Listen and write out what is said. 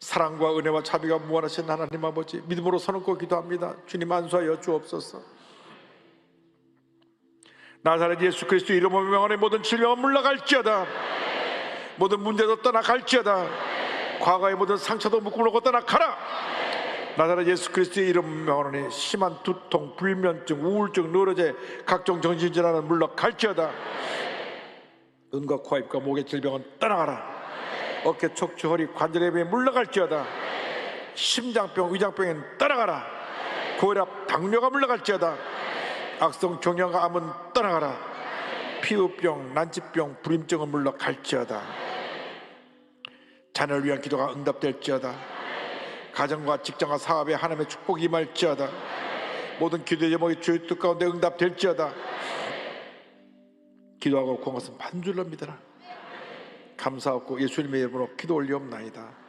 사랑과 은혜와 자비가 무한하신 하나님 아버지 믿음으로 서놓고 기도합니다. 주님 안수하여 주옵소서. 나사렛 예수 그리스도 이름으로 명하는 모든 질병은 물러갈지어다. 모든 문제도 떠나갈지어다. 과거의 모든 상처도 묶음놓고 떠나가라. 나사렛 예수 그리스도의 이름 명하노니 심한 두통, 불면증, 우울증, 누러제, 각종 정신질환은 물러갈지어다. 눈과 코, 입과 목의 질병은 떠나가라. 어깨, 척추, 허리, 관절의 병이 물러갈지어다. 심장병, 위장병은 떠나가라. 고혈압, 당뇨가 물러갈지어다. 악성 종양과 암은 떠나가라. 피부병, 난치병, 불임증은 물러갈지어다. 자녀를 위한 기도가 응답될지어다. 가정과 직장과 사업에 하나님의 축복이 임할지어다. 모든 기도의 제목이 주의 뜻 가운데 응답될지어다. 기도하고 구한 것은 반줄로 믿어라. 감사하고 예수님의 이름으로 기도 올리옵나이다.